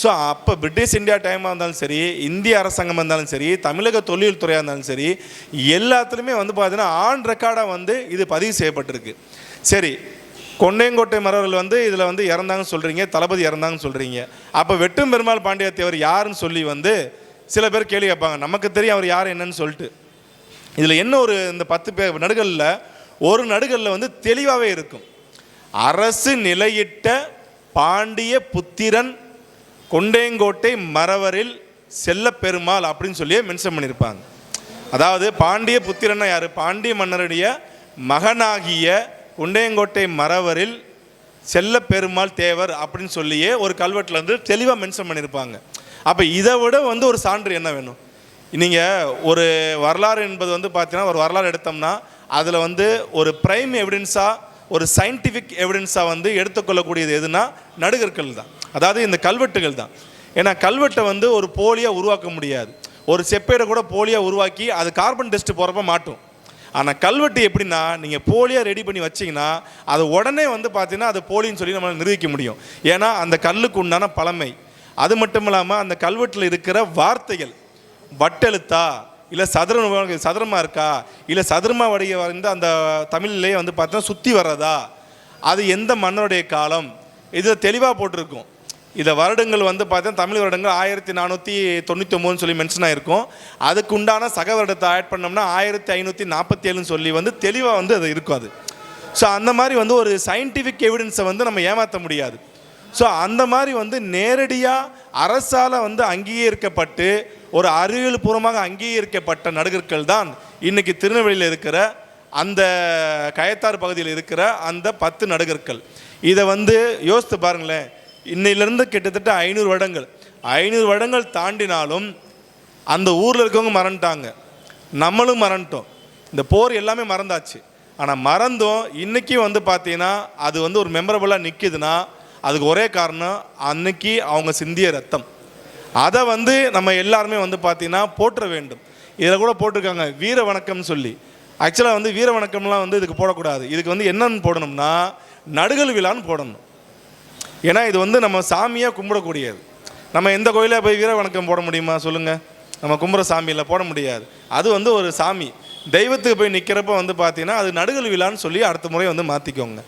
So அப்போ British India டைமாக இருந்தாலும் சரி இந்திய அரசாங்கமாக இருந்தாலும் சரி தமிழக தொழில் துறையாக இருந்தாலும் சரி எல்லாத்துலேயுமே வந்து பார்த்தீங்கன்னா ஆன் ரெக்கார்டாக வந்து இது பதிவு செய்யப்பட்டிருக்கு. சரி கொண்டையங்கோட்டை மரவர்கள் வந்து இதில் வந்து இறந்தாங்கன்னு சொல்கிறீங்க தளபதி இறந்தாங்கன்னு சொல்கிறீங்க அப்போ வெட்டும் பெருமாள் பாண்டியத்தேவர் யாருன்னு சொல்லி வந்து சில பேர் கேள்வி கேட்பாங்க. நமக்கு தெரியும் அவர் யார் என்னன்னு சொல்லிட்டு. இதில் என்ன ஒரு இந்த பத்து பேர் நடுகளில் ஒரு நடுகளில் வந்து தெளிவாகவே இருக்கும். அரசு நிலையிட்ட பாண்டிய புத்திரன் கொண்டேங்கோட்டை மறவரில் செல்ல பெருமாள் அப்படின்னு சொல்லியே மென்ஷன் பண்ணியிருப்பாங்க. அதாவது பாண்டிய புத்திரன்னா யார்? பாண்டிய மன்னருடைய மகனாகிய கொண்டையங்கோட்டை மறவரில் செல்ல பெருமாள் தேவர் அப்படின்னு சொல்லியே ஒரு கல்வெட்டில் வந்து தெளிவாக மென்ஷன் பண்ணியிருப்பாங்க. அப்போ இதை விட வந்து ஒரு சான்று என்ன வேணும்? நீங்கள் ஒரு வரலாறு என்பது வந்து பார்த்தீங்கன்னா ஒரு வரலாறு எடுத்தோம்னா அதில் வந்து ஒரு ப்ரைம் எவிடன்ஸாக ஒரு சயின்டிஃபிக் எவிடன்ஸாக வந்து எடுத்துக்கொள்ளக்கூடியது எதுனா நடுகற்கள் தான். அதாவது இந்த கல்வெட்டுகள் தான். ஏன்னா கல்வெட்டை வந்து ஒரு போலியாக உருவாக்க முடியாது. ஒரு செப்பேடை கூட போலியாக உருவாக்கி அது கார்பன் டெஸ்ட் போகிறப்ப மாட்டும். ஆனால் கல்வெட்டு எப்படின்னா நீங்கள் போலியாக ரெடி பண்ணி வச்சிங்கன்னா அது உடனே வந்து பார்த்தீங்கன்னா அது போலின்னு சொல்லி நம்மளால் நிரூபிக்க முடியும். ஏன்னா அந்த கல்லுக்கு உண்டான பழமை. அது மட்டும் இல்லாமல் அந்த கல்வெட்டில் இருக்கிற வார்த்தைகள் வட்டெழுத்தா இல்லை சதுரம் சதுரமாக இருக்கா? இல்லை சதுரமாக வடைய வந்து அந்த தமிழ்லேயே வந்து பார்த்தா சுற்றி வர்றதா? அது எந்த மன்னருடைய காலம்? இது தெளிவாக போட்டிருக்கும். இதை வருடங்கள் வந்து பார்த்தீங்கன்னா தமிழ் வருடங்கள் ஆயிரத்தி நானூற்றி தொண்ணூற்றி ஒம்போதுன்னு சொல்லி மென்ஷன் ஆகிருக்கும் அதுக்கு உண்டான சக வருடத்தை ஆட் பண்ணோம்னா ஆயிரத்தி ஐநூற்றி நாற்பத்தி ஏழுன்னு சொல்லி வந்து தெளிவாக வந்து அது இருக்கும் அது. ஸோ அந்த மாதிரி வந்து ஒரு சயின்டிஃபிக் எவிடன்ஸை வந்து நம்ம ஏமாற்ற முடியாது. ஸோ அந்த மாதிரி வந்து நேரடியாக அரசால் வந்து அங்கீகரிக்கப்பட்டு ஒரு அறிவியல் பூர்வமாக அங்கீகரிக்கப்பட்ட நடுகர்கள் தான் இன்னைக்கு திருநெல்வேலியில் இருக்கிற அந்த கயத்தார் பகுதியில் இருக்கிற அந்த பத்து நடுகர்கள். இதை வந்து யோசித்து பாருங்களேன். இன்னையிலேருந்து கிட்டத்தட்ட ஐநூறு வருடங்கள். ஐநூறு வருடங்கள் தாண்டினாலும் அந்த ஊரில் இருக்கவங்க மறந்துட்டாங்க. நம்மளும் மறந்துட்டோம். இந்த போர் எல்லாமே மறந்தாச்சு. ஆனால் மறந்தும். இன்றைக்கி வந்து பார்த்தீங்கன்னா அது வந்து ஒரு மெமரபுளாக நிற்கிதுன்னா அதுக்கு ஒரே காரணம் அன்னைக்கு அவங்க சிந்திய ரத்தம். அதை வந்து நம்ம எல்லாருமே வந்து பார்த்தீங்கன்னா போற்ற வேண்டும். இதில் கூட போட்டிருக்காங்க வீர வணக்கம்னு சொல்லி. ஆக்சுவலாக வந்து வீர வணக்கம்லாம் வந்து இதுக்கு போடக்கூடாது. இதுக்கு வந்து என்னன்னு போடணும்னா நடுகள் விழான்னு போடணும். ஏன்னா இது வந்து நம்ம சாமியாக கும்பிடக்கூடியது. நம்ம எந்த கோயிலில் போய் வீர வணக்கம் போட முடியுமா? சொல்லுங்கள் நம்ம கும்புற சாமியில் போட முடியாது. அது வந்து ஒரு சாமி. தெய்வத்துக்கு போய் நிற்கிறப்ப வந்து பார்த்தீங்கன்னா அது நடுகள் விழான்னு சொல்லி அடுத்த முறை வந்து மாற்றிக்கோங்க